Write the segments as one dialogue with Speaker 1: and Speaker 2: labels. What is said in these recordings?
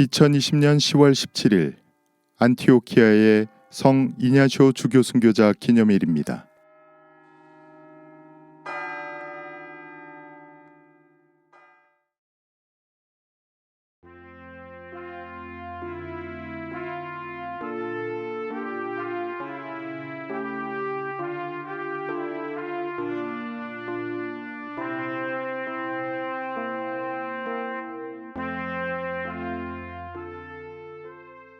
Speaker 1: 2020년 10월 17일 안티오키아의 성 이냐쇼 주교 순교자 기념일입니다.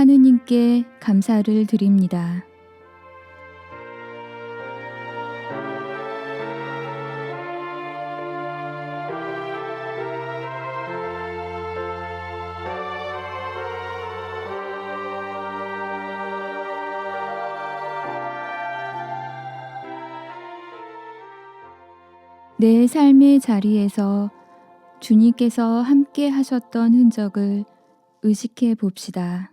Speaker 2: 하느님께 감사를 드립니다. 내 삶의 자리에서 주님께서 함께 하셨던 흔적을 의식해 봅시다.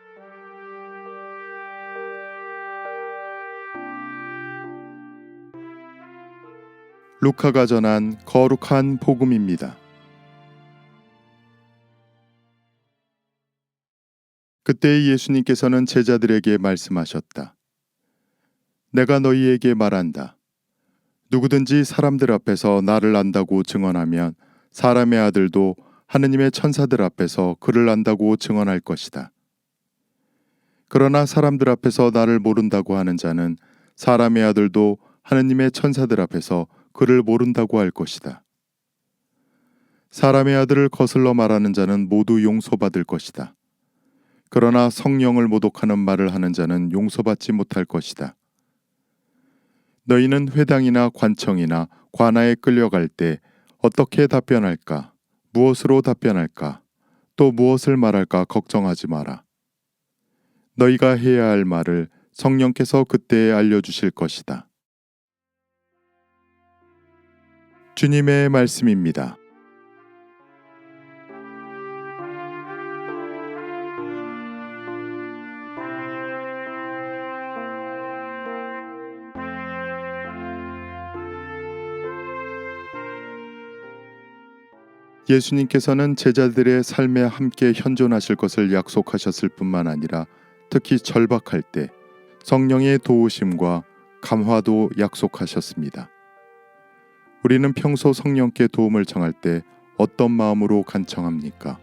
Speaker 1: 루카가 전한 거룩한 복음입니다. 그때 예수님께서는 제자들에게 말씀하셨다. 내가 너희에게 말한다. 누구든지 사람들 앞에서 나를 안다고 증언하면 사람의 아들도 하느님의 천사들 앞에서 그를 안다고 증언할 것이다. 그러나 사람들 앞에서 나를 모른다고 하는 자는 사람의 아들도 하느님의 천사들 앞에서 그를 모른다고 할 것이다. 사람의 아들을 거슬러 말하는 자는 모두 용서받을 것이다. 그러나 성령을 모독하는 말을 하는 자는 용서받지 못할 것이다. 너희는 회당이나 관청이나 관아에 끌려갈 때 어떻게 답변할까? 무엇으로 답변할까? 또 무엇을 말할까 걱정하지 마라. 너희가 해야 할 말을 성령께서 그때에 알려주실 것이다. 주님의 말씀입니다. 예수님께서는 제자들의 삶에 함께 현존하실 것을 약속하셨을 뿐만 아니라 특히 절박할 때 성령의 도우심과 감화도 약속하셨습니다. 우리는 평소 성령께 도움을 청할 때 어떤 마음으로 간청합니까?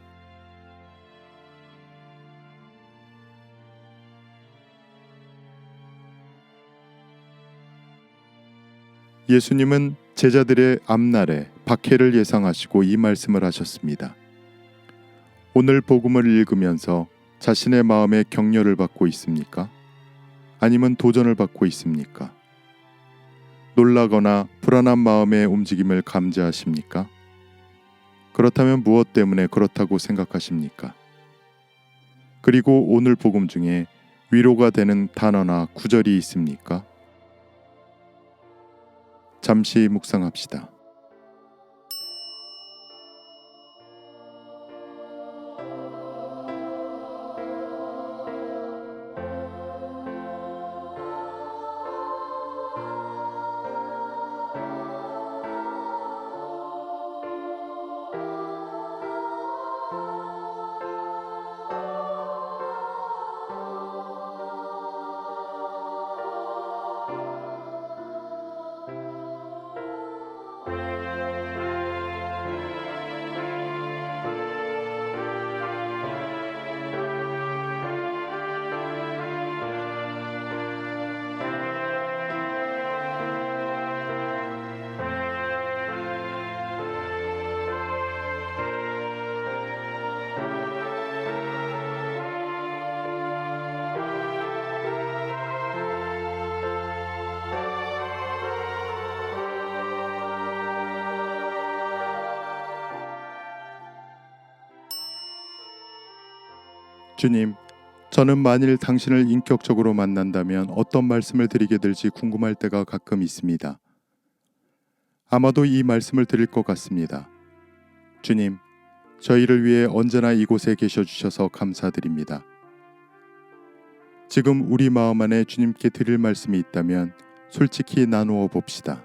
Speaker 1: 예수님은 제자들의 앞날에 박해를 예상하시고 이 말씀을 하셨습니다. 오늘 복음을 읽으면서 자신의 마음에 격려를 받고 있습니까? 아니면 도전을 받고 있습니까? 놀라거나 불안한 마음의 움직임을 감지하십니까? 그렇다면 무엇 때문에 그렇다고 생각하십니까? 그리고 오늘 복음 중에 위로가 되는 단어나 구절이 있습니까? 잠시 묵상합시다. 주님, 저는 만일 당신을 인격적으로 만난다면 어떤 말씀을 드리게 될지 궁금할 때가 가끔 있습니다. 아마도 이 말씀을 드릴 것 같습니다. 주님, 저희를 위해 언제나 이곳에 계셔 주셔서 감사드립니다. 지금 우리 마음 안에 주님께 드릴 말씀이 있다면 솔직히 나누어 봅시다.